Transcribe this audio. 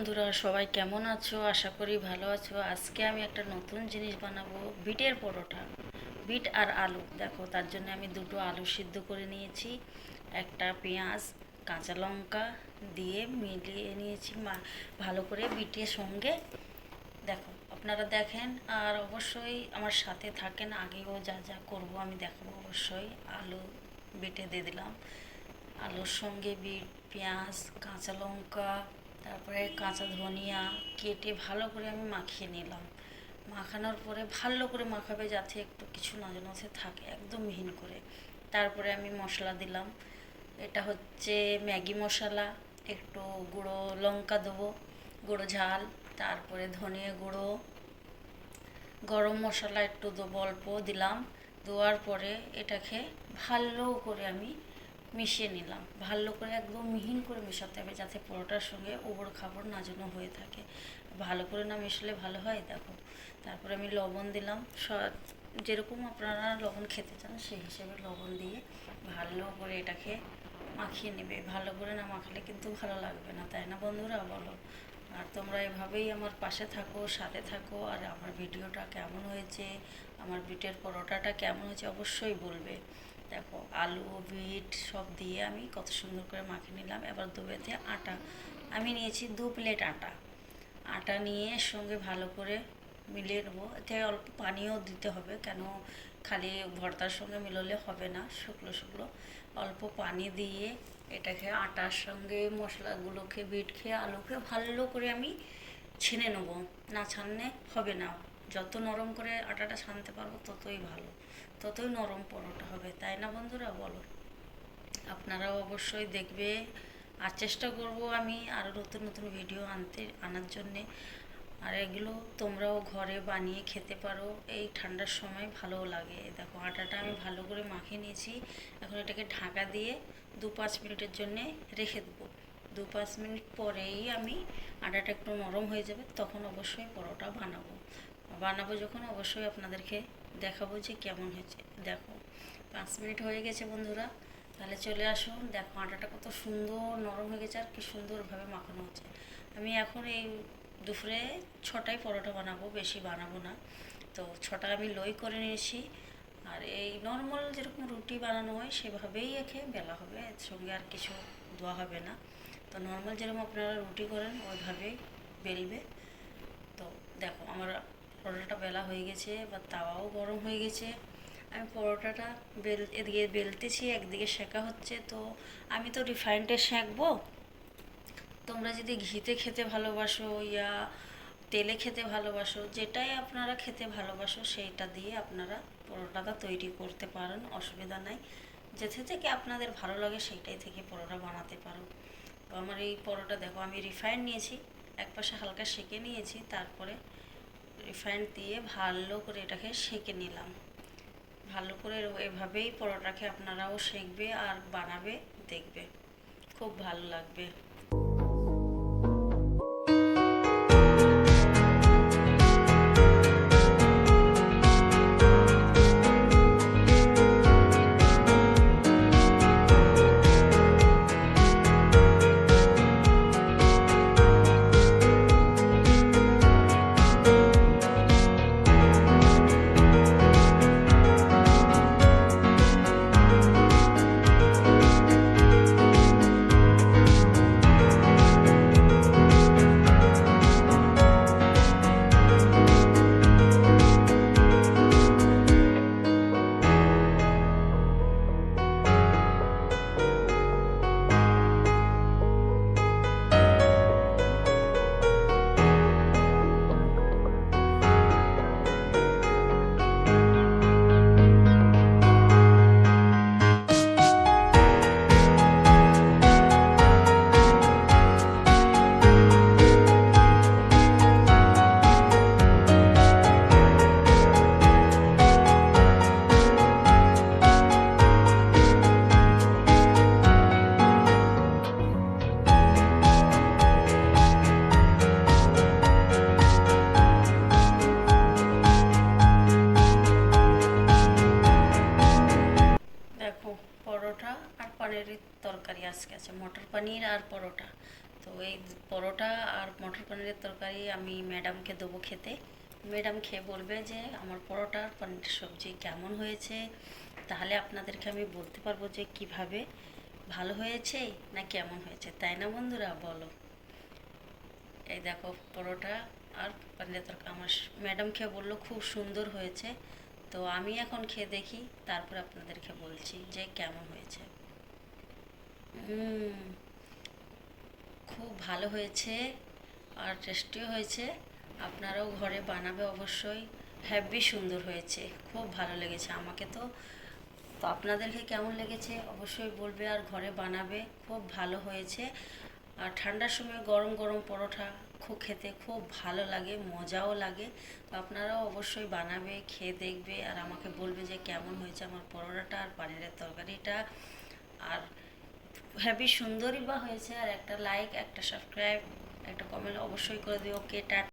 বন্ধুরা, সবাই কেমন আছো? আশা করি ভালো আছো। আজকে আমি একটা নতুন জিনিস বানাবো, বিটের পরোটা, বিট আর আলু। দেখো, তার জন্য আমি দুটো আলু সিদ্ধ করে নিয়েছি, একটা পেঁয়াজ, কাঁচা লঙ্কা দিয়ে মিলিয়ে নিয়েছি মা- ভালো করে বিটের সঙ্গে। দেখো, আপনারা দেখেন, আর অবশ্যই আমার সাথে থাকেন, আগেও যা যা করব আমি দেখাবো, অবশ্যই আলু বেটে দিয়ে দিলাম। আলুর সঙ্গে বিট, পেঁয়াজ, কাঁচা লঙ্কা তারপরে কাঁচা ধনিয়া কেটে ভালো করে আমি মাখিয়ে নিলাম। মাখানোর পরে ভালো করে মাখাবে যাতে একটু কিছু নজর নজে থাকে, একদম মিহিন করে। তারপরে আমি মশলা দিলাম। এটা হচ্ছে ম্যাগি মশলা, একটু গুঁড়ো লঙ্কা দেবো, গুঁড়ো ঝাল, তারপরে ধনিয়া গুঁড়ো। গরম মশলা একটু দেবো অল্প দিলাম। দেওয়ার পরে এটাকে ভালো করে আমি মিশিয়ে নিলাম। ভালো করে একদম মিহিন করে মেশাতে হবে যাতে পরোটার সঙ্গে ওবড় খাবড় না যেন হয়ে থাকে। ভালো করে না মেশালে ভালো হয়? দেখো। তারপরে আমি লবণ দিলাম। যেরকম আপনারা লবণ খেতে চান সেই হিসেবে লবণ দিয়ে ভালো করে এটাকে মাখিয়ে নেবে। ভালো করে না মাখালে কিন্তু ভালো লাগবে না, তাই না বন্ধুরা? বলো। আর তোমরা এভাবেই আমার পাশে থাকো, সাথে থাকো। আর আমার ভিডিওটা কেমন হয়েছে, আমার বিটের পরোটাটা কেমন হয়েছে অবশ্যই বলবে। দেখো, আলু, বিট সব দিয়ে আমি কত সুন্দর করে মাখিয়ে নিলাম। এবার দুবেতে আটা। আমি নিয়েছি দু প্লেট আটা। আটা নিয়ে সঙ্গে ভালো করে মিলিয়ে নেব। এতে অল্প পানিও দিতে হবে, কেন খালি ভর্তার সঙ্গে মিললে হবে না শুকনো শুকনো অল্প পানি দিয়ে এটাকে আটার সঙ্গে মশলাগুলোকে, বিট খেয়ে আলুকে ভালো করে আমি ছেনে নেব। না ছানলে হবে না। যত নরম করে আটাটা ছানতে পারব ততই ভালো। ততই নরম পরোটা হবে, তাই না বন্ধুরা? বলো। আপনারাও অবশ্যই দেখবে। আর চেষ্টা করব আমি আরও নতুন নতুন ভিডিও আনতে, আনার জন্যে। আর এগুলো তোমরাও ঘরে বানিয়ে খেতে পারো। এই ঠান্ডার সময় ভালোও লাগে। দেখো, আটাটা আমি ভালো করে মাখিয়ে নিয়েছি। এখন এটাকে ঢাকা দিয়ে দু পাঁচ মিনিটের জন্যে রেখে দেবো। দু পাঁচ মিনিট পরেই আমি আটাটা একটু নরম হয়ে যাবে, তখন অবশ্যই পরোটা বানাবো। বানাবো যখন, অবশ্যই আপনাদেরকে দেখাবো যে কেমন হয়েছে। দেখো, পাঁচ মিনিট হয়ে গেছে বন্ধুরা, তাহলে চলে আসুন। দেখো, আটাটা কত সুন্দর নরম হয়ে গেছে আর কি সুন্দরভাবে মাখানো হচ্ছে। আমি এখন এই দুপুরে ছটায় পরোটা বানাবো, বেশি বানাবো না। তো ছটা আমি লই করে নিয়েছি। আর এই নর্মাল যেরকম রুটি বানানো হয়, সেভাবেই এখে বেলা হবে। এর সঙ্গে আর কিছু দেওয়া হবে না। তো নর্মাল যেরকম আপনারা রুটি করেন, ওইভাবেই বেলবে। তো দেখো, আমার পরোটাটা বেলা হয়ে গেছে, বা তাওয়াও গরম হয়ে গেছে। আমি পরোটাটা বেল, এদিকে বেলতেছি, একদিকে সেঁকা হচ্ছে। তো আমি তো রিফাইন্ডে সেঁকবো তোমরা যদি ঘিতে খেতে ভালোবাসো ইয়া তেলে খেতে ভালোবাসো, যেটাই আপনারা খেতে ভালোবাসো, সেইটা দিয়ে আপনারা পরোটাটা তৈরি করতে পারেন, অসুবিধা নাই। যেতে থেকে আপনাদের ভালো লাগে, সেইটাই থেকে পরোটা বানাতে পারো। তো আমার এই পরোটা দেখো, আমি রিফাইন্ড নিয়েছি, এক পাশে হালকা সেঁকে নিয়েছি, তারপরে রিফাইন্ড দিয়ে ভালো করে এটাকে সেঁকে নিলাম। ভালো করে এভাবেই পরোটাকে আপনারাও সেঁকবে আর বানাবে, দেখবে। খুব ভালো লাগবে। পনিরের তরকারি আজকে আছে, মটর পনির আর পরোটা। তো এই পরোটা আর মটর পনিরের তরকারি আমি ম্যাডামকে দেবো খেতে। ম্যাডাম খেয়ে বলবে যে, আমার পরোটা আর পনিরের সবজি কেমন হয়েছে? তাহলে আপনাদেরকে আমি বলতে পারব যে, কীভাবে ভালো হয়েছে না কেমন হয়েছে? তাই না বন্ধুরা? বলো। এই দেখো, পরোটা আর পনিরের তরকারি আমার ম্যাডাম খেয়ে বলল খুব সুন্দর হয়েছে। তো আমি এখন খেয়ে দেখি, তারপর আপনাদেরকে বলছি যে, কেমন হয়েছে। খুব ভালো হয়েছে আর টেস্টিও হয়েছে। আপনারাও ঘরে বানাবে অবশ্যই। হ্যাভি সুন্দর হয়েছে। খুব ভালো লেগেছে আমাকে তো। তো আপনাদেরকে কেমন লেগেছে অবশ্যই বলবে আর ঘরে বানাবে। খুব ভালো হয়েছে। আর ঠান্ডার সময় গরম গরম পরোটা খুব খেতে খুব ভালো লাগে, মজাও লাগে। তো আপনারাও অবশ্যই বানাবে, খেয়ে দেখবে আর আমাকে বলবে যে কেমন হয়েছে আমার পরোটাটা আর পানিরের তরকারিটা। আর হ্যাভি সুন্দরই বা হয়েছে আর একটা লাইক একটা সাবস্ক্রাইব একটা কমেন্ট অবশ্যই করে দিও। Okay, tata.